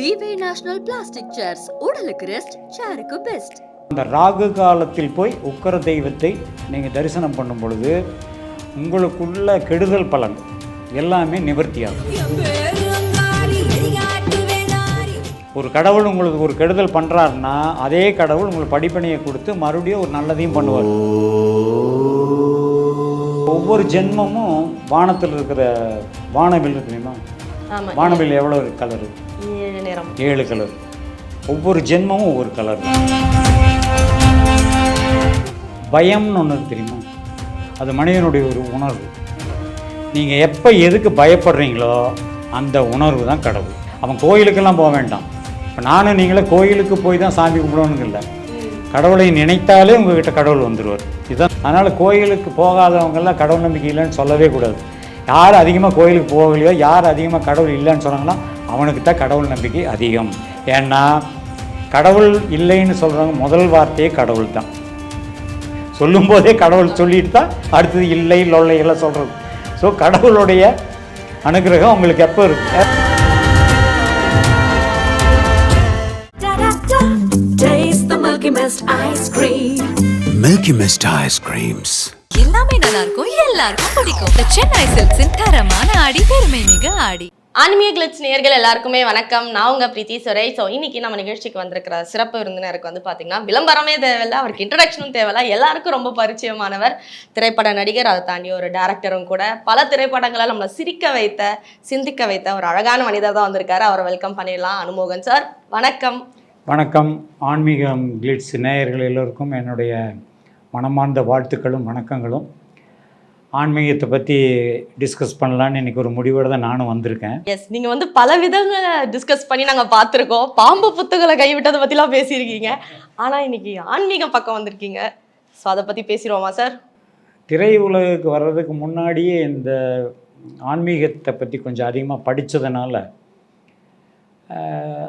விவே national plastic chairs உடலுக்கு rest சேருக்கு best அந்த ராகு காலத்தில் போய் உக்கர தெய்வத்தை நீங்கள் தரிசனம் பண்ணும் பொழுது உங்களுக்குள்ள கெடுதல் பலன் எல்லாமே நிவர்த்தியாகும். ஒரு கடவுள் உங்களுக்கு ஒரு கெடுதல் பண்ணுறாருன்னா அதே கடவுள் உங்களுக்கு படிப்பனையை கொடுத்து மறுபடியும் ஒரு நல்லதையும் பண்ணுவார். ஒவ்வொரு ஜென்மமும் வானத்தில் இருக்கிற வானவில் இருக்கு தெரியுமா? ஆமா. வானவில் எவ்வளோ கலரு ஏழு நிறம் ஏழு கலர் ஒவ்வொரு ஜென்மமும் ஒவ்வொரு கலர் பயம்னு ஒன்று தெரியுமா? அது மனிதனுடைய ஒரு உணர்வு. நீங்கள் எப்போ எதுக்கு பயப்படுறீங்களோ அந்த உணர்வு தான் கடவுள். அவன் கோயிலுக்கெல்லாம் போக வேண்டாம். இப்போ நானும் நீங்களே கோயிலுக்கு போய் தான் சாமி கும்பிடணுங்க இல்லை. கடவுளை நினைத்தாலே உங்ககிட்ட கடவுள் வந்துடுவார் இதுதான். அதனால் கோயிலுக்கு போகாதவங்கெல்லாம் கடவுள் நம்பிக்கை இல்லைன்னு சொல்லவே கூடாது. யார் அதிகமாக கோயிலுக்கு போகலையோ யார் அதிகமாக கடவுள் இல்லைன்னு சொன்னாங்கன்னா அவனுக்கு தான் கடவுள் நம்பிக்கை அதிகம். ஏன்னா கடவுள் இல்லைன்னு சொல்கிறவங்க முதல் வார்த்தையே கடவுள் தான் சொல்லும்போதே கடவுள் சொல்லிட்டு தான் அடுத்தது இல்லை லொல்லைகள்லாம் சொல்கிறது ஸோ கடவுளுடைய அனுகிரகம் உங்களுக்கு எப்போ இருக்கு. Milky Mist ice creams. எல்லாமே நல்லா இருக்கும் எல்லாருக்கும் பிடிக்கும். The சென்னை சில்க்ஸின் தரமான ஆடி பெருமை மிக ஆடி. ஆன்மீக கிளிட்ஸ் நேயர்கள் எல்லாருக்குமே வணக்கம். நான் உங்க பிரீத்தி சுரை ஸோ இன்னைக்கு நம்ம நிகழ்ச்சிக்கு வந்திருக்கிற சிறப்பு விருந்தினருக்கு வந்து பாத்தீங்கன்னா விளம்பரமே தேவையில்ல அவருக்கு இன்ட்ரடக்ஷனும் தேவையில்ல. எல்லாருக்கும் ரொம்ப பரிச்சயமானவர் திரைப்பட நடிகர் அதை தாண்டி ஒரு டேரக்டரும் கூட. பல திரைப்படங்களை நம்மளை சிரிக்க வைத்த சிந்திக்க வைத்த ஒரு அழகான மனிதர் தான் வந்திருக்காரு. அவரை வெல்கம் பண்ணிடலாம். அனுமோகன் சார் வணக்கம். வணக்கம். ஆன்மீகம் கிளிட்ஸ் நேயர்கள் எல்லோருக்கும் என்னுடைய மனமார்ந்த வாழ்த்துக்களும் வணக்கங்களும். ஆன்மீகத்தை பற்றி டிஸ்கஸ் பண்ணலான்னு இன்றைக்கி ஒரு முடிவோடு தான் நானும் வந்திருக்கேன். எஸ் நீங்க வந்து பல விதங்களை டிஸ்கஸ் பண்ணி நாங்க பார்த்துருக்கோம். பாம்பு புத்துகளை கைவிட்டதை பத்திலாம் பேசியிருக்கீங்க. ஆனா இன்னைக்கு ஆன்மீக பக்கம் வந்திருக்கீங்க. ஸோ அதை பத்தி பேசிடுவோமா சார் திரை உலகுக்கு வர்றதுக்கு முன்னாடியே இந்த ஆன்மீகத்தை பற்றி கொஞ்சம் அதிகமாக படித்ததுனால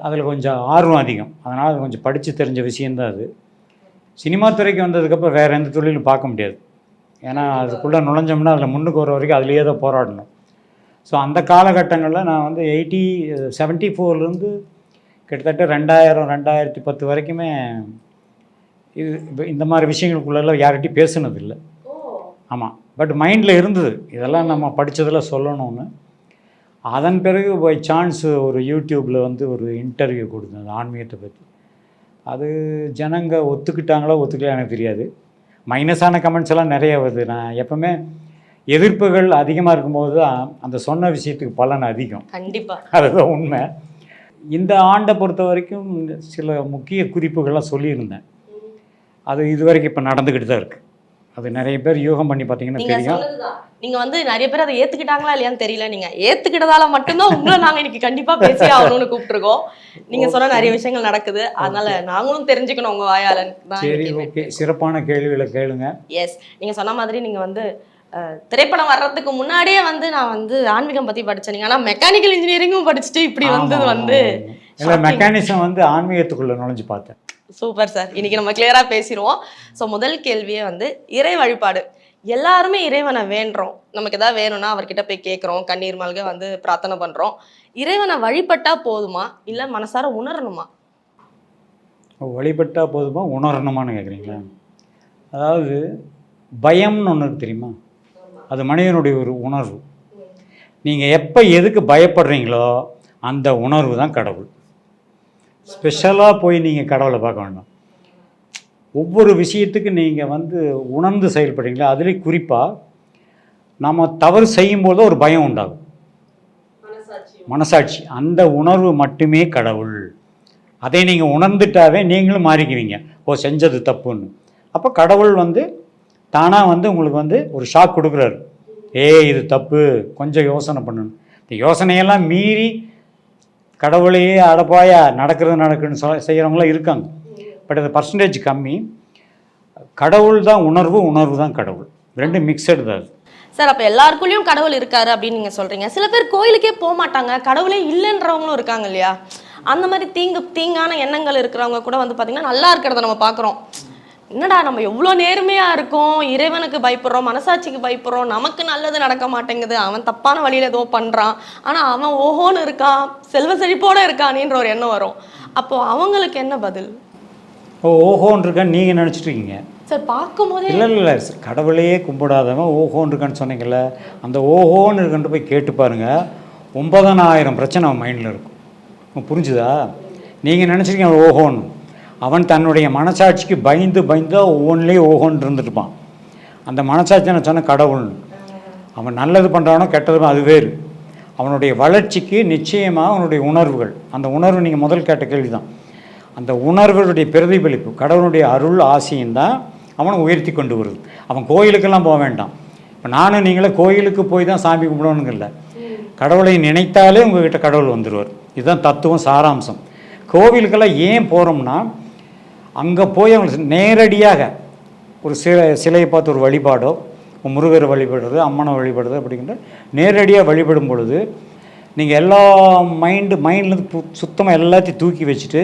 அதில் கொஞ்சம் ஆர்வம் அதிகம். அதனால் அது கொஞ்சம் படித்து தெரிஞ்ச விஷயந்தான் அது. சினிமா துறைக்கு வந்ததுக்கப்புறம் வேறு எந்த தொழிலும் பார்க்க முடியாது. ஏன்னா அதுக்குள்ளே நுழைஞ்சோம்னா அதில் முன்னுக்கு வர வரைக்கும் அதுலேயே தான் போராடணும். ஸோ அந்த காலகட்டங்களில் நான் வந்து எயிட்டி செவன்ட்டி ஃபோர்லேருந்து கிட்டத்தட்ட ரெண்டாயிரம் ரெண்டாயிரத்தி பத்து வரைக்குமே இது இந்த மாதிரி விஷயங்களுக்குள்ளெல்லாம் யார்கிட்டையும் பேசுனதில்லை. ஆமாம் பட் மைண்டில் இருந்தது. இதெல்லாம் நம்ம படித்ததில் சொல்லணும்னு. அதன் பிறகு பை சான்ஸ் ஒரு யூடியூப்பில் வந்து ஒரு இன்டர்வியூ கொடுத்தது ஆன்மீகத்தை பற்றி அது ஜனங்க ஒத்துக்கிட்டாங்களோ ஒத்துக்கலையோ எனக்கு தெரியாது. மைனஸான கமெண்ட்ஸ் எல்லாம் நிறைய வருது. நான் எப்பவுமே எதிர்ப்புகள் அதிகமாக இருக்கும்போது தான் அந்த சொன்ன விஷயத்துக்கு பலன் அதிகம். கண்டிப்பா. அதுதான் உண்மை. இந்த ஆண்டை பொறுத்த வரைக்கும் சில முக்கிய குறிப்புகள்லாம் சொல்லியிருந்தேன். அது இது வரைக்கும் இப்போ நடந்துக்கிட்டு தான் இருக்குது அது நிறைய பேர் யூகம் பண்ணி பார்த்தீங்கன்னா தெரியும். நீங்க வந்து நிறைய பேர் அதை ஏத்துக்கிட்டாங்களா இல்லையான்னு தெரியல. நீங்க ஏத்துக்கிட்டதால மட்டும்தான் உங்களை நாங்க இன்னைக்கு கண்டிப்பா பேசி ஆகணும்னு கூப்பிட்டுருக்கோம். நீங்க சொன்ன நிறைய விஷயங்கள் நடக்குது. அதனால நாங்களும் தெரிஞ்சுக்கணும் உங்க வாயாளன் சரி ஓகே சிறப்பான கேள்விகளை கேளுங்க. எஸ் நீங்க சொன்ன மாதிரி நீங்க வந்து திரைப்படம் வர்றதுக்கு முன்னாடியே வந்து நான் வந்து ஆன்மீகம் பத்தி படிச்சேன். நீங்க ஆனா மெக்கானிக்கல் இன்ஜினியரிங்கும் படிச்சுட்டு இப்படி வந்தது வந்து மெக்கானிசம் வந்து ஆன்மீகத்துக்குள்ளே நுழைஞ்சு பார்த்தேன். சூப்பர் சார் இன்னைக்கு நம்ம கிளியரா பேசிடுவோம் ஸோ முதல் கேள்வியே வந்து இறை வழிபாடு. எல்லாருமே இறைவனை வேண்டுறோம் நமக்கு ஏதாவது வேணும்னா அவர்கிட்ட போய் கேட்குறோம் கண்ணீர் மல்க வந்து பிரார்த்தனை பண்ணுறோம் இறைவனை வழிபட்டா போதுமா? இல்லை மனசார உணரணுமா? வழிபட்டா போதுமா? உணரணுமான்னு கேட்குறீங்களா அதாவது பயம்னு ஒன்று தெரியுமா? அது மனிதனுடைய ஒரு உணர்வு. நீங்கள் எப்போ எதுக்கு பயப்படுறீங்களோ அந்த உணர்வு தான் கடவுள். ஸ்பெஷலாக போய் நீங்கள் கடவுளை பார்க்க வேண்டாம். ஒவ்வொரு விஷயத்துக்கு நீங்கள் வந்து உணர்ந்து செயல்படுறீங்களா? அதுலேயும் குறிப்பாக நம்ம தவறு செய்யும்போது ஒரு பயம் உண்டாகும். மனசாட்சி. அந்த உணர்வு மட்டுமே கடவுள். அதை நீங்கள் உணர்ந்துட்டாவே நீங்களும் மாறிக்குவீங்க. ஓ செஞ்சது தப்புன்னு. அப்போ கடவுள் வந்து தானாக வந்து உங்களுக்கு வந்து ஒரு ஷாக் கொடுக்குறாரு. ஏய் இது தப்பு. கொஞ்சம் யோசனை பண்ணணும் இந்த யோசனையெல்லாம் மீறி கடவுளையே அடப்பாயா நடக்கிறது நடக்குன்னு சொல்ல செய்கிறவங்களாம் இருக்காங்க. பட் அது பர்சன்டேஜ் கம்மி. கடவுள் தான் உணர்வு உணர்வு தான் கடவுள். ரெண்டு மிக்சடு தான் அது. சார் அப்போ எல்லாருக்குள்ளேயும் கடவுள் இருக்காரு அப்படின்னு நீங்க சொல்றீங்க. சில பேர் கோயிலுக்கே போக மாட்டாங்க கடவுளே இல்லைன்றவங்களும் இருக்காங்க இல்லையா? அந்த மாதிரி தீங்கு தீங்கான எண்ணங்கள் இருக்கிறவங்க கூட வந்து பார்த்திங்கன்னா நல்லா இருக்கிறத நம்ம பார்க்குறோம் என்னடா நம்ம எவ்வளோ நேர்மையாக இருக்கோம். இறைவனுக்கு பயப்படுறோம் மனசாட்சிக்கு பயப்படுறோம். நமக்கு நல்லது நடக்க மாட்டேங்குது. அவன் தப்பான வழியில் ஏதோ பண்ணுறான் ஆனால் அவன் ஓஹோன்னு இருக்கான் செல்வ செழிப்போடு இருக்கானேன்ற ஒரு எண்ணம் வரும். அப்போது அவங்களுக்கு என்ன பதில்? ஓஹோன்னு இருக்கான்னு நீங்கள் நினச்சிட்டு இருக்கீங்க சார் பார்க்கும்போதே இல்லை இல்லை கடவுளையே கும்பிடாதவன் ஓஹோன்னு இருக்கான்னு சொன்னீங்கல்ல அந்த ஓஹோன்னு இருக்குன்ட்டு போய் கேட்டு பாருங்க ஒன்பதனாயிரம் பிரச்சனை அவன் மைண்டில் இருக்கும். புரிஞ்சுதா? நீங்கள் நினச்சிருக்கீங்க அவன் ஓஹோன்னு. அவன் தன்னுடைய மனசாட்சிக்கு பயந்து பயந்து ஒவ்வொன்றிலேயே ஓஹோன்னு இருந்துட்டுப்பான் அந்த மனசாட்சி நான் சொன்ன? கடவுள்னு. அவன் நல்லது பண்ணுறானோ கெட்டது அது வேறு. அவனுடைய வளர்ச்சிக்கு நிச்சயமாக அவனுடைய உணர்வுகள். அந்த உணர்வு நீங்கள் முதல் கேட்ட கேள்வி தான் அந்த உணர்வுடைய பிரதிபலிப்பு கடவுளுடைய அருள் ஆசையும் தான் அவனை உயர்த்தி கொண்டு வருது. அவன் கோயிலுக்கெல்லாம் போக வேண்டாம். இப்போ நானும் நீங்களே கோயிலுக்கு போய் தான் சாமி கும்பிடணுங்கில்ல கடவுளை நினைத்தாலே உங்ககிட்ட கடவுள் வந்துடுவார் இதுதான் தத்துவம் சாராம்சம். கோவிலுக்கெல்லாம் ஏன் போகிறோம்னா அங்கே போய் அவங்க நேரடியாக ஒரு சிலை சிலையை பார்த்து ஒரு வழிபாடோ முருகரை வழிபடுறது அம்மனை வழிபடுறது அப்படிங்கிற நேரடியாக வழிபடும் பொழுது நீங்கள் எல்லா மைண்டு மைண்ட்லேருந்து சுத்தமாக எல்லாத்தையும் தூக்கி வச்சுட்டு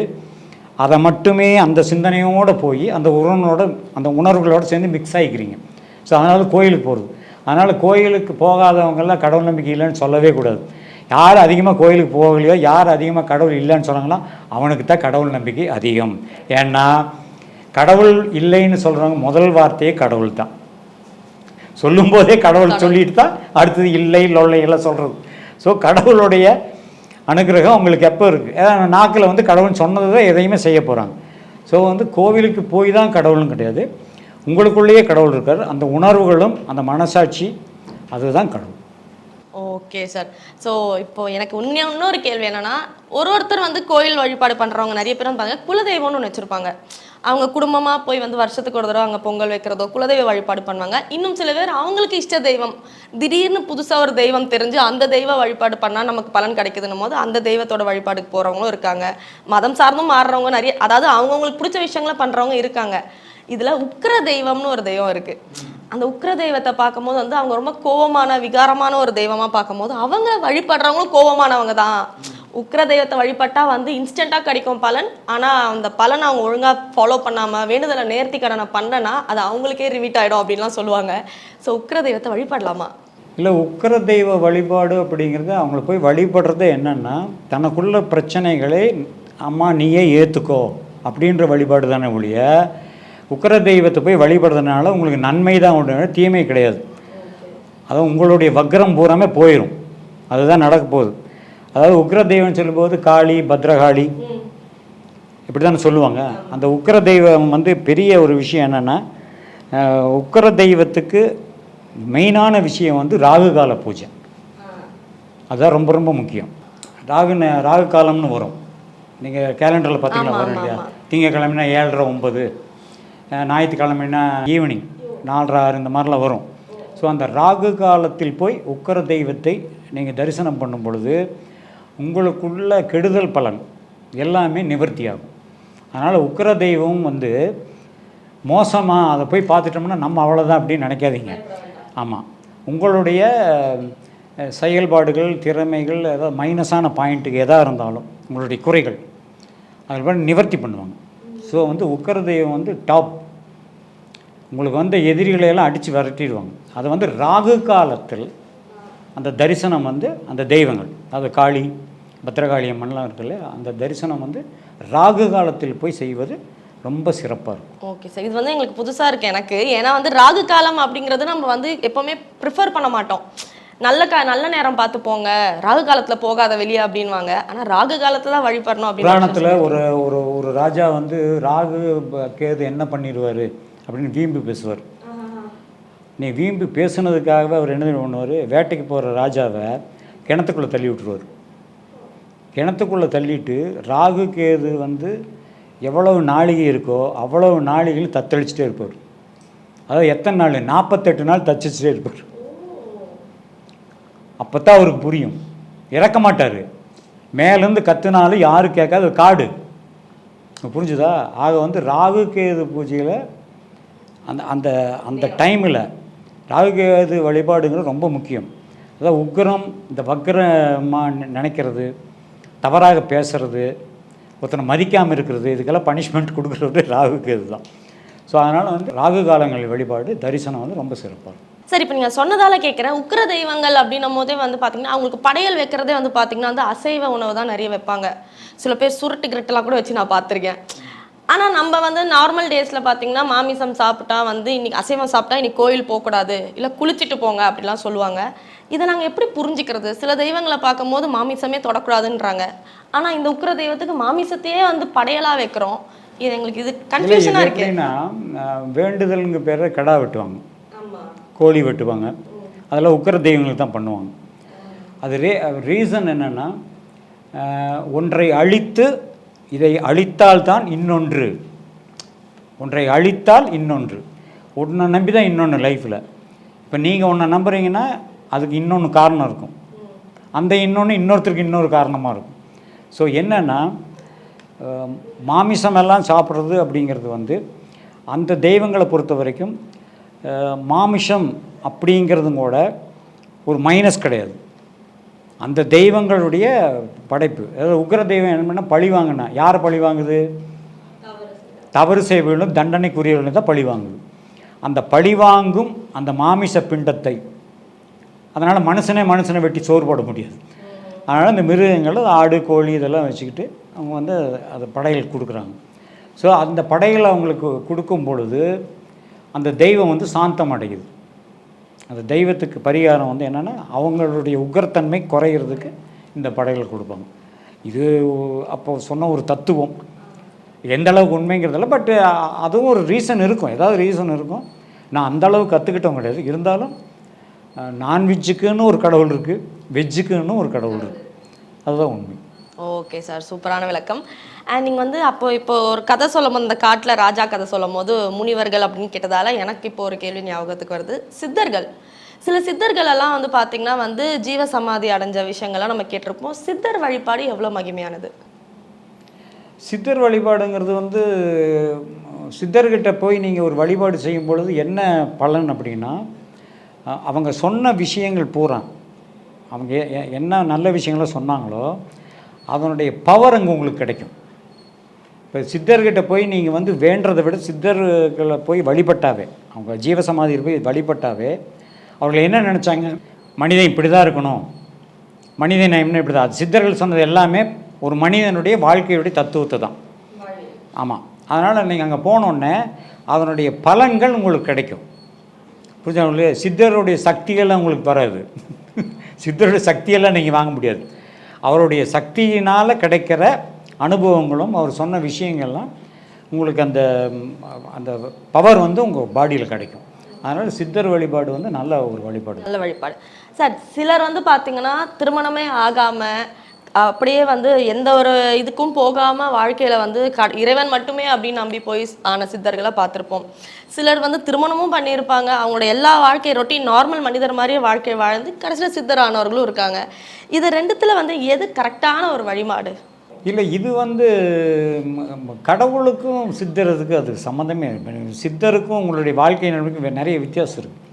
அதை மட்டுமே அந்த சிந்தனையோடு போய் அந்த உறவனோட அந்த உணர்வுகளோட சேர்ந்து மிக்ஸ் ஆகிக்கிறீங்க ஸோ அதனால கோயிலுக்கு போகிறது அதனால் கோயிலுக்கு போகாதவங்கெல்லாம் கடவுள் நம்பிக்கை இல்லைன்னு சொல்லவே கூடாது. யார் அதிகமாக கோயிலுக்கு போகலையோ யார் அதிகமாக கடவுள் இல்லைன்னு சொன்னாங்களோ அவனுக்கு தான் கடவுள் நம்பிக்கை அதிகம். ஏன்னா கடவுள் இல்லைன்னு சொல்கிறவங்க முதல் வார்த்தையே கடவுள் தான். சொல்லும்போதே கடவுள் சொல்லிட்டு தான் அடுத்தது இல்லை லொல்லை எல்லாம் சொல்கிறது ஸோ கடவுளுடைய அனுகிரகம் அவங்களுக்கு எப்போ இருக்குது ஏன்னா நாக்கில் வந்து கடவுள் சொன்னது தான் எதையுமே செய்ய போகிறாங்க ஸோ வந்து கோவிலுக்கு போய் தான் கடவுள்னு கிடையாது. உங்களுக்குள்ளேயே கடவுள் இருக்கார். அந்த உணர்வுகளும் அந்த மனசாட்சி அதுதான் கடவுள். ஓகே சார் ஸோ இப்போ எனக்கு உண்மையா இன்னொரு கேள்வி என்னன்னா ஒரு ஒருத்தர் வந்து கோயில் வழிபாடு பண்ணுறவங்க நிறைய பேர் வந்து பாருங்க குலதெய்வம்னு ஒன்று வச்சுருப்பாங்க. அவங்க குடும்பமாக போய் வந்து வருஷத்துக்கு ஒரு தடவை அங்கே பொங்கல் வைக்கிறதோ குலதெய்வ வழிபாடு பண்ணுவாங்க. இன்னும் சில பேர் அவங்களுக்கு இஷ்ட தெய்வம் திடீர்னு புதுசாக ஒரு தெய்வம் தெரிஞ்சு அந்த தெய்வ வழிபாடு பண்ணால் நமக்கு பலன் கிடைக்குதுன்னும் போது அந்த தெய்வத்தோட வழிபாடுக்கு போகிறவங்களும் இருக்காங்க. மதம் சார்ந்தும் மாறுறவங்க நிறைய அதாவது அவங்கவுங்களுக்கு பிடிச்ச விஷயங்களை பண்ணுறவங்க இருக்காங்க. இதுல உக்ர தெய்வம்னு ஒரு தெய்வம் இருக்கு. அந்த உக்ர தெய்வத்தை பார்க்கும்போது வந்து அவங்க ரொம்ப கோவமான விகாரமான ஒரு தெய்வமா பார்க்கும்போது அவங்க வழிபடுறவங்களும் கோவமானவங்க தான். உக்ர தெய்வத்தை வழிபட்டா வந்து இன்ஸ்டண்டா கிடைக்கும் பலன். ஆனா அந்த பலனை அவங்க ஒழுங்கா ஃபாலோ பண்ணாம வேண்டுதலை நேர்த்தி கடனை பண்ணனா அது அவங்களுக்கே ரிவீட் ஆயிடும் அப்படின்லாம் சொல்லுவாங்க. ஸோ உக்கிர தெய்வத்தை வழிபடலாமா? இல்லை உக்கர தெய்வ வழிபாடு அப்படிங்கிறது அவங்கள போய் வழிபடுறது என்னென்னா தனக்குள்ள பிரச்சனைகளை அம்மா நீயே ஏற்றுக்கோ அப்படின்ற வழிபாடு தானே ஒழிய உக்கிர தெய்வத்தை போய் வழிபடுறதுனால உங்களுக்கு நன்மை தான் உண்டு. தீமை கிடையாது. அதாவது உங்களுடைய வக்ரம் பூராமே போயிடும் அதுதான் நடக்க போகுது. அதாவது உக்கிர தெய்வம்னு சொல்லும்போது காளி பத்ரகாளி இப்படி தானே சொல்லுவாங்க. அந்த உக்கிர தெய்வம் வந்து பெரிய ஒரு விஷயம் என்னென்னா உக்கிர தெய்வத்துக்கு மெயினான விஷயம் வந்து ராகு கால பூஜை. அதுதான் ரொம்ப ரொம்ப முக்கியம். ராகு நே- ராகு காலம்னு வரும். நீங்கள் கேலண்டரில் பார்த்தீங்களா? ஆமா, வரும் இல்லையா. திங்கக்கிழமைனா ஏழரை ஒம்பது ஞாயிற்றுக்கிழமைனா ஈவினிங் நாலரை ஆறு இந்த மாதிரிலாம் வரும். ஸோ அந்த ராகு காலத்தில் போய் உக்கிர தெய்வத்தை நீங்கள் தரிசனம் பண்ணும் பொழுது உங்களுக்குள்ள கெடுதல் பலன் எல்லாமே நிவர்த்தியாகும். அதனால் உக்கிர தெய்வம் வந்து மோசமாக அதை போய் பார்த்துட்டோம்னா நம்ம அவ்வளோதான் அப்படின்னு நினைக்காதீங்க. ஆமாம் உங்களுடைய செயல்பாடுகள் திறமைகள் ஏதாவது மைனஸான பாயிண்ட்டுக்கு எதாக இருந்தாலும் உங்களுடைய குறைகள் அதில் போய் நிவர்த்தி பண்ணுவாங்க. ஸோ வந்து உக்கிர தெய்வம் வந்து டாப் உங்களுக்கு வந்து எதிரிகளை எல்லாம் அடித்து விரட்டிடுவாங்க. அது வந்து ராகு காலத்தில் அந்த தரிசனம் வந்து அந்த தெய்வங்கள். அது காளி பத்திரகாளி அம்மன்லாம் இருக்குல்ல அந்த தரிசனம் வந்து ராகு காலத்தில் போய் செய்வது ரொம்ப சிறப்பாக இருக்கும். Okay sir. இது வந்து எங்களுக்கு புதுசா இருக்கு எனக்கு. ஏன்னா வந்து ராகு காலம் அப்படிங்கிறது நம்ம வந்து எப்பவுமே ப்ரிஃபர் பண்ண மாட்டோம். நல்ல கா நல்ல நேரம் பார்த்து போங்க. ராகு காலத்துல போகாத வெளியே அப்படின்வாங்க. ஆனா ராகு காலத்துல தான் வழிபடணும் அப்படின்னு புராணத்தில் ஒரு ஒரு ஒரு ராஜா வந்து ராகு கேது என்ன பண்ணிடுவார்? அப்படின்னு வீம்பு பேசுவார். நீ வீம்பு பேசுனதுக்காகவே அவர் என்ன பண்ணுவார்? வேட்டைக்கு போகிற ராஜாவை கிணத்துக்குள்ளே தள்ளி விட்டுருவார். கிணத்துக்குள்ளே தள்ளிட்டு ராகு கேது வந்து எவ்வளவு நாளிகை இருக்கோ அவ்வளவு நாளிகையில் தத்தளிச்சுட்டே இருப்பார். அதாவது எத்தனை நாள்? நாற்பத்தெட்டு நாள் தச்சிச்சுட்டே இருப்பார். அப்போ தான் அவருக்கு புரியும். இறக்க மாட்டார். மேலேருந்து கத்துனாலும் யாரும் கேட்காது காடு. புரிஞ்சுதா? ஆக வந்து ராகு கேது பூஜையில் அந்த அந்த அந்த டைமில் ராகுகேது வழிபாடுங்கிறது ரொம்ப முக்கியம். அதாவது உக்ரம் இந்த வக்ரமாக நினைக்கிறது தவறாக பேசுறது ஒருத்தனை மதிக்காமல் இருக்கிறது இதுக்கெல்லாம் பனிஷ்மெண்ட் கொடுக்குறது ராகுகேது தான். ஸோ அதனால் வந்து ராகு காலங்கள் வழிபாடு தரிசனம் வந்து ரொம்ப சிறப்பாக இருக்கும் சரி இப்போ நீங்கள் சொன்னதால் கேட்குறேன் உக்கிர தெய்வங்கள் அப்படின்னும் போதே வந்து பார்த்தீங்கன்னா அவங்களுக்கு படையல் வைக்கிறதே வந்து பார்த்தீங்கன்னா வந்து அசைவ உணவு தான் நிறைய வைப்பாங்க. சில பேர் சுருட்டு கிரட்டெல்லாம் கூட வச்சு நான் பார்த்துருக்கேன் ஆனால் நம்ம வந்து நார்மல் டேஸில் பார்த்தீங்கன்னா மாமிசம் சாப்பிட்டா வந்து இன்னைக்கு அசைவம் சாப்பிட்டா இன்னைக்கு கோயில் போகக்கூடாது. இல்லை குளிச்சுட்டு போங்க அப்படிலாம் சொல்லுவாங்க. இதை நாங்கள் எப்படி புரிஞ்சுக்கிறது? சில தெய்வங்களை பார்க்கும்போது மாமிசமே தொடக்கூடாதுன்றாங்க. ஆனால் இந்த உக்கிர தெய்வத்துக்கு மாமிசத்தையே வந்து படையலாக வைக்கிறோம். இது எங்களுக்கு இது கன்ஃபியூஷனாக இருக்கு. எப்படின்னா வேண்டுதல்ங்க பேரில் கடா வெட்டுவாங்க. கோழி வெட்டுவாங்க. அதெல்லாம் உக்கிர தெய்வங்களுக்கு தான் பண்ணுவாங்க. அது ரே ரீசன் என்னென்னா ஒன்றை அழித்து இதை அழித்தால்தான் இன்னொன்று. ஒன்றை அழித்தால் இன்னொன்று. ஒன்றை நம்பி தான் இன்னொன்று லைஃப்பில் இப்போ நீங்கள் ஒன்றை நம்புறீங்கன்னா அதுக்கு இன்னொன்று காரணம் இருக்கும். அந்த இன்னொன்று இன்னொருத்தருக்கு இன்னொரு காரணமாக இருக்கும். ஸோ என்னென்னா மாமிசமெல்லாம் மாமிசம் எல்லாம் சாப்பிட்றது அப்படிங்கிறது வந்து அந்த தெய்வங்களை பொறுத்த வரைக்கும் மாமிஷம் மாமிசம் அப்படிங்கிறதும் கூட ஒரு மைனஸ் கிடையாது. அந்த தெய்வங்களுடைய படைப்பு. அதாவது உக்கிர தெய்வம் என்ன பண்ணால் பழி வாங்கினா. யார் பழி வாங்குது? தவறு செய்வர்களும் தண்டனைக்குரியவர்களும் தான் பழி வாங்குது. அந்த பழி வாங்கும் அந்த மாமிச பிண்டத்தை அதனால் மனுஷனே மனுஷனை வெட்டி சோறு போட முடியாது. அதனால் இந்த மிருகங்கள் ஆடு கோழி இதெல்லாம் வச்சுக்கிட்டு அவங்க வந்து அதை படையல் கொடுக்குறாங்க. ஸோ அந்த படையல் அவங்களுக்கு கொடுக்கும் பொழுது அந்த தெய்வம் வந்து சாந்தம் அடையுது அந்த தெய்வத்துக்கு பரிகாரம் வந்து என்னென்னா அவங்களுடைய உக்கிரத்தன்மை குறையிறதுக்கு இந்த படையல் கொடுப்பாங்க. இது அப்போ சொன்ன ஒரு தத்துவம். எந்த அளவுக்கு உண்மைங்கிறதில்ல பட் அதுவும் ஒரு ரீசன் இருக்கும். ஏதாவது ரீசன் இருக்கும். நான் அந்த அளவுக்கு கற்றுக்கிட்டோம் கிடையாது. இருந்தாலும் நான்வெஜ்ஜுக்குன்னு ஒரு கடவுள் இருக்குது வெஜ்ஜுக்குன்னு ஒரு கடவுள் இருக்குது அதுதான் உண்மை. ஓகே சார் சூப்பரான விளக்கம். அண்ட் நீங்கள் வந்து அப்போ இப்போ ஒரு கதை சொல்லும் போது இந்த காட்டில் ராஜா கதை சொல்லும் போது முனிவர்கள் அப்படின்னு கேட்டதால எனக்கு இப்போ ஒரு கேள்வி ஞாபகத்துக்கு வருது. சித்தர்கள். சில சித்தர்கள் எல்லாம் வந்து பார்த்தீங்கன்னா வந்து ஜீவ சமாதி அடைஞ்ச விஷயங்கள்லாம் நம்ம கேட்டிருப்போம். சித்தர் வழிபாடு எவ்வளோ மகிமையானது? சித்தர் வழிபாடுங்கிறது வந்து சித்தர்கிட்ட போய் நீங்கள் ஒரு வழிபாடு செய்யும் பொழுது என்ன பலன் அப்படின்னா அவங்க சொன்ன விஷயங்கள் பூரா. அவங்க என்ன நல்ல விஷயங்களை சொன்னாங்களோ அதனுடைய பவர் அங்கே உங்களுக்கு கிடைக்கும். இப்போ சித்தர்கிட்ட போய் நீங்கள் வந்து வேண்டதை விட சித்தர்களை போய் வழிபட்டாவே அவங்க ஜீவசமாதியில் போய் வழிபட்டாவே அவர்களை என்ன நினச்சாங்க? மனிதன் இப்படி தான் இருக்கணும். மனிதன் என்ன இப்படி தான் சித்தர்கள் சொன்னது எல்லாமே ஒரு மனிதனுடைய வாழ்க்கையுடைய தத்துவத்தை தான். ஆமாம் அதனால் நீங்கள் அங்கே போனோடனே அதனுடைய பலன்கள் உங்களுக்கு கிடைக்கும். புரிஞ்சுங்களே சித்தருடைய சக்திகள்லாம் உங்களுக்கு வராது. சித்தருடைய சக்தியெல்லாம் நீங்கள் வாங்க முடியாது. அவருடைய சக்தியினால் கிடைக்கிற அனுபவங்களும் அவர் சொன்ன விஷயங்கள்லாம் உங்களுக்கு அந்த அந்த பவர் வந்து உங்கள் பாடியில் கிடைக்கும். அதனால் சித்தர் வழிபாடு வந்து நல்ல ஒரு வழிபாடு. நல்ல வழிபாடு. சார் சிலர் வந்து பார்த்தீங்கன்னா திருமணமே ஆகாமல் அப்படியே வந்து எந்த ஒரு இதுக்கும் போகாமல் வாழ்க்கையில் வந்து க இறைவன் மட்டுமே அப்படின்னு நம்பி போய் ஆன சித்தர்களை பார்த்துருப்போம். சிலர் வந்து திருமணமும் பண்ணியிருப்பாங்க. அவங்களோட எல்லா வாழ்க்கை ரொட்டீன் நார்மல் மனிதர் மாதிரியே வாழ்க்கை வாழ்ந்து கடைசியில் சித்தர் ஆனவர்களும் இருக்காங்க. இது ரெண்டுத்தில் வந்து எது கரெக்டான ஒரு வழிபாடு? இல்லை இது வந்து கடவுளுக்கும் சித்தரதுக்கும் அது சம்மந்தமே சித்தருக்கும் உங்களுடைய வாழ்க்கை நிலைமைக்கும் நிறைய வித்தியாசம் இருக்குது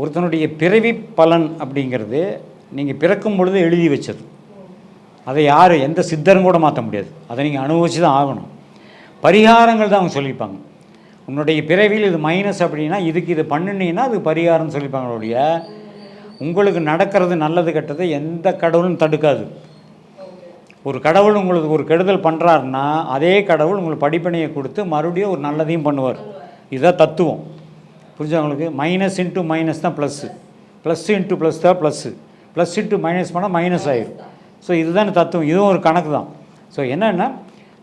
ஒருத்தனுடைய பிறவி பலன் அப்படிங்கிறது நீங்கள் பிறக்கும் பொழுது எழுதி வச்சது. அதை யார் எந்த சித்தரும் கூட மாற்ற முடியாது. அதை நீங்கள் அனுபவிச்சு தான் ஆகணும். பரிகாரங்கள் தான் அவங்க சொல்லியிருப்பாங்க உன்னுடைய பிறவியில் இது மைனஸ் அப்படின்னா இதுக்கு இது பண்ணினீங்கன்னா அது பரிகாரம்னு சொல்லியிருப்பாங்க ஒழிய உங்களுக்கு நடக்கிறது நல்லது கெட்டது எந்த கடவுளும் தடுக்காது. ஒரு கடவுள் உங்களுக்கு ஒரு கெடுதல் பண்ணுறாருன்னா அதே கடவுள் உங்களுக்கு படிப்பனையை கொடுத்து மறுபடியும் ஒரு நல்லதையும் பண்ணுவார். இதுதான் தத்துவம். புரிஞ்சா உங்களுக்கு? மைனஸ் இன்ட்டு மைனஸ் தான் ப்ளஸ்ஸு ப்ளஸ் இன்ட்டு ப்ளஸ் தான் ப்ளஸ்ஸு ப்ளஸ் இன்ட்டு மைனஸ் பண்ணால் மைனஸ் ஆயிடும் ஸோ இதுதான் தத்துவம். இதுவும் ஒரு கணக்கு தான் ஸோ என்னென்னா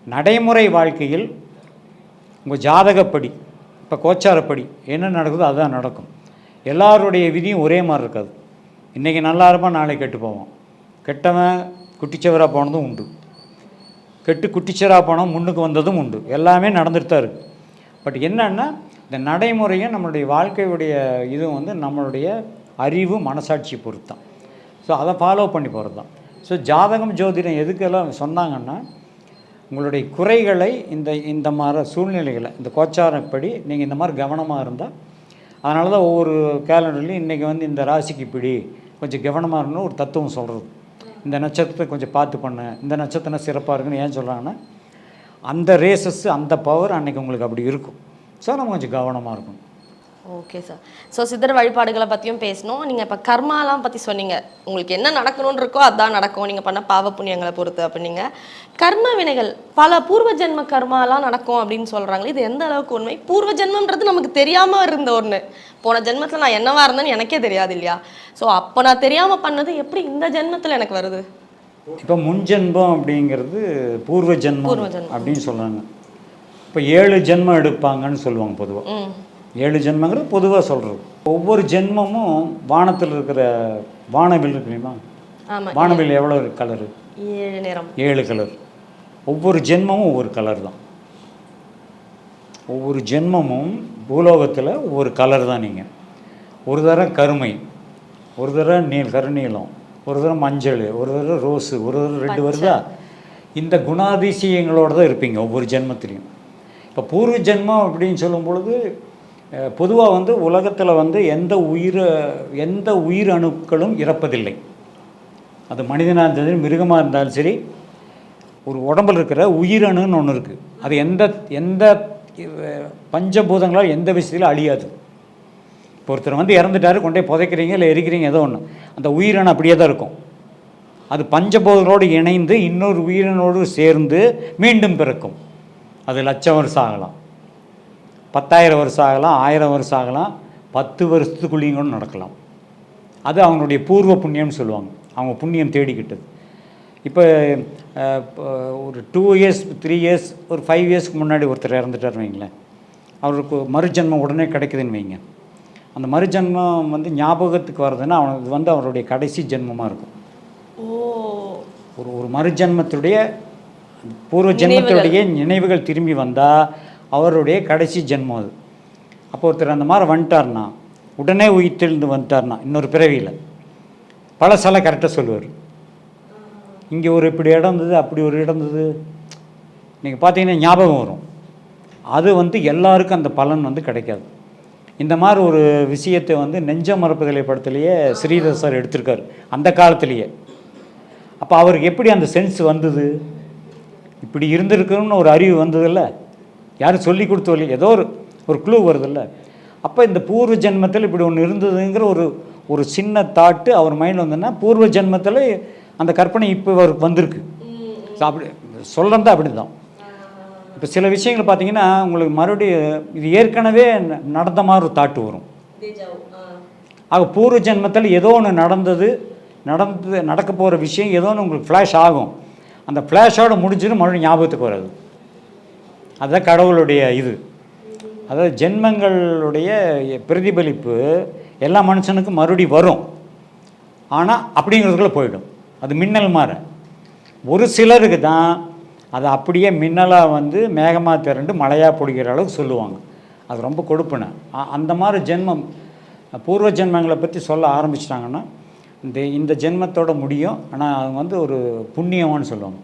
நடைமுறை வாழ்க்கையில் உங்கள் ஜாதகப்படி இப்போ கோச்சாரப்படி என்ன நடக்குதோ அதுதான் நடக்கும். எல்லாருடைய விதியும் ஒரே மாதிரி இருக்காது. இன்றைக்கி நல்லா இருப்பான் நாளைக்கு கெட்டு போவோம் கெட்டவன் குட்டிச்சவராக போனதும் உண்டு. கெட்டு குட்டிச்சவராக போனோம் முன்னுக்கு வந்ததும் உண்டு. எல்லாமே நடந்துட்டு தான் இருக்குது பட் என்னென்னா இந்த நடைமுறையும் நம்மளுடைய வாழ்க்கையுடைய இதுவும் வந்து நம்மளுடைய அறிவு மனசாட்சி பொறுத்தான் ஸோ அதை ஃபாலோ பண்ணி போகிறது தான் ஸோ ஜாதகம் ஜோதிடம் எதுக்கெல்லாம் சொன்னாங்கன்னா உங்களுடைய குறைகளை இந்த இந்த மாதிரி சூழ்நிலைகளை இந்த கோச்சாரப்படி நீங்கள் இந்த மாதிரி கவனமாக இருந்தால் அதனால தான் ஒவ்வொரு கேலண்டர்லையும் இன்றைக்கி வந்து இந்த ராசிக்கு இப்படி கொஞ்சம் கவனமாக இருக்கணும் ஒரு தத்துவம் சொல்கிறது இந்த நட்சத்திரத்தை கொஞ்சம் பார்த்து பண்ணு இந்த நட்சத்திரம் சிறப்பாக இருக்குன்னு ஏன் சொல்கிறாங்கன்னா அந்த ரேசஸ் அந்த பவர் அன்றைக்கி உங்களுக்கு அப்படி இருக்கும். ஸோ நம்ம கொஞ்சம் கவனமாக இருக்கணும். ஓகே சார் ஸோ சித்தர் வழிபாடுகளை பற்றியும் பேசணும். நீங்கள் இப்போ கர்மாலாம் பற்றி சொன்னீங்க. உங்களுக்கு என்ன நடக்கணும்னு இருக்கோ அதான் நடக்கும். நீங்கள் பண்ண பாவ புண்ணியங்களை பொறுத்து அப்படின்னீங்க. கர்ம வினைகள் பல பூர்வ ஜென்ம கர்மாலாம் நடக்கும் அப்படின்னு சொல்கிறாங்களே இது எந்த அளவுக்கு உண்மை? பூர்வ ஜென்மம்ன்றது நமக்கு தெரியாமல் இருந்த ஒன்று போன ஜென்மத்தில் நான் என்னவா இருந்தேன்னு எனக்கே தெரியாது இல்லையா? ஸோ அப்போ நான் தெரியாமல் பண்ணது எப்படி இந்த ஜென்மத்தில் எனக்கு வருது? இப்போ முன்ஜென்மம் அப்படிங்கிறது பூர்வ ஜென்மம் ஜென்மம். அப்படின்னு சொல்கிறாங்க இப்போ ஏழு ஜென்மம் எடுப்பாங்கன்னு சொல்லுவாங்க பொதுவாக ஏழு ஜென்மங்கிறது பொதுவாக சொல்கிறது ஒவ்வொரு ஜென்மமும் வானத்தில் இருக்கிற வானவில் இருக்கு தெரியுமா? ஆமாம் வானவில் எவ்வளோ கலரு ஏழு நேரம் ஏழு கலர் ஒவ்வொரு ஜென்மமும் ஒவ்வொரு கலர் தான். ஒவ்வொரு ஜென்மமும் பூலோகத்தில் ஒவ்வொரு கலர் தான் நீங்கள் ஒரு தரம் கருமை ஒரு தரம் நீல் கருநீலம் ஒரு தரம் மஞ்சள் ஒரு தரம் ரோஸு ஒரு தரம் ரெண்டு வருதா? இந்த குணாதிசயங்களோட தான் இருப்பீங்க ஒவ்வொரு ஜென்மத்திலையும். இப்போ பூர்வ ஜென்மம் அப்படின்னு சொல்லும் பொழுது பொதுவாக வந்து உலகத்தில் வந்து எந்த உயிர் எந்த உயிரணுக்களும் இறப்பதில்லை. அது மனிதனாக இருந்தாலும் சரி மிருகமாக இருந்தாலும் சரி ஒரு உடம்புல இருக்கிற உயிரணுன்னு ஒன்று இருக்குது அது எந்த எந்த பஞ்சபூதங்களால் எந்த விஷயத்திலும் அழியாது. இப்போ ஒருத்தர் வந்து இறந்துட்டாரு கொண்டே புதைக்கிறீங்க இல்லை எரிக்கிறீங்க ஏதோ ஒன்று அந்த உயிரணு அப்படியே தான் இருக்கும். அது பஞ்சபூதங்களோடு இணைந்து இன்னொரு உயிரினோடு சேர்ந்து மீண்டும் பிறக்கும். அது லட்சம் வருஷம் ஆகலாம். பத்தாயிரம் வருஷம் ஆகலாம் ஆயிரம் வருஷம் ஆகலாம் பத்து வருஷத்துக்குள்ளேயும் கூட நடக்கலாம். அது அவங்களுடைய பூர்வ புண்ணியம்னு சொல்லுவாங்க. அவங்க புண்ணியம் தேடிக்கிட்டது. இப்போ ஒரு டூ இயர்ஸ் த்ரீ இயர்ஸ் ஒரு ஃபைவ் இயர்ஸ்க்கு முன்னாடி ஒருத்தர் இறந்துட்டார் வைங்களேன். அவருக்கு மறுஜென்மம் உடனே கிடைக்குதுன்னு வைங்க. அந்த மறுஜென்மம் வந்து ஞாபகத்துக்கு வர்றதுன்னா அவனுக்கு வந்து அவருடைய கடைசி ஜென்மமாக இருக்கும். ஓ. ஒரு ஒரு மறுஜென்மத்துடைய பூர்வ ஜென்மத்துடைய நினைவுகள். திரும்பி வந்தால் அவருடைய கடைசி ஜென்மம் அது. அப்போ ஒருத்தர் அந்த மாதிரி வந்துட்டார்னா உடனே உயிர்த்தெழுந்து வந்துட்டார்னா இன்னொரு பிறவியில் பல சலை கரெக்டாக சொல்லுவார். இங்கே ஒரு இப்படி இடம் இருந்தது அப்படி ஒரு இடம் இருந்தது நீங்கள் பார்த்தீங்கன்னா ஞாபகம் வரும். அது வந்து எல்லாருக்கும் அந்த பலன் வந்து கிடைக்காது. இந்த மாதிரி ஒரு விஷயத்தை வந்து நெஞ்ச மறப்புதலை படத்துலேயே ஸ்ரீதர் சார் எடுத்திருக்காரு. அந்த காலத்திலேயே. அப்போ அவருக்கு எப்படி அந்த சென்ஸ் வந்தது? இப்படி இருந்திருக்கணும்னு ஒரு அறிவு வந்ததில்ல. யாரும் சொல்லி கொடுத்தோ ஏதோ ஒரு ஒரு க்ளூ வருதில்ல. அப்போ இந்த பூர்வ ஜென்மத்தில் இப்படி ஒன்று இருந்ததுங்கிற ஒரு ஒரு சின்ன தாட்டு அவர் மைண்ட் வந்ததுன்னா பூர்வ ஜென்மத்தில் அந்த கற்பனை இப்போ அவருக்கு வந்திருக்கு. அப்படி சொல்கிறது அப்படி தான் இப்போ சில விஷயங்கள் பார்த்தீங்கன்னா உங்களுக்கு மறுபடியும் இது ஏற்கனவே நடந்த மாதிரி ஒரு தாட்டு வரும். ஆக பூர்வ ஜென்மத்தில் ஏதோ ஒன்று நடந்தது நடந்து நடக்க போகிற விஷயம் ஏதோ ஒன்று உங்களுக்கு ஃப்ளாஷ் ஆகும். அந்த ஃப்ளாஷோட முடிஞ்சிடும் மறுபடியும் ஞாபகத்துக்கு வராது. அதுதான் கடவுளுடைய இது. அதாவது ஜென்மங்களுடைய பிரதிபலிப்பு எல்லா மனுஷனுக்கும் மறுபடி வரும். ஆனால் அப்படிங்கிறதுக்குள்ளே போயிடும். அது மின்னல் மாற. ஒரு சிலருக்கு தான் அது அப்படியே மின்னலாக வந்து மேகமாக திரண்டு மழையாக பிடிக்கிற அளவுக்கு சொல்லுவாங்க. அது ரொம்ப கொடுப்பனை. அந்த மாதிரி ஜென்மம் பூர்வ ஜென்மங்களை பற்றி சொல்ல ஆரம்பிச்சிட்டாங்கன்னா இந்த இந்த ஜென்மத்தோட முடியும். ஆனால் அவங்க வந்து ஒரு புண்ணியமானு சொல்லுவாங்க.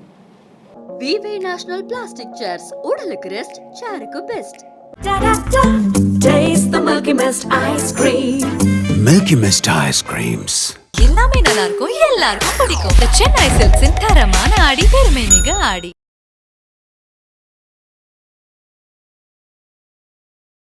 விவே நேஷனல் பிளாஸ்டிக் சேர்ஸ் உடலுக்கு rest சேருக்கு best Da-da-da. Taste the Milky Mist ice cream. Milky Mist ice creams. எல்லாமே நல்லா இருக்கும் எல்லாருக்கும் பிடிக்கும் The சென்னை சில்க்ஸின் தரமான ஆடி பெருமை மிக ஆடி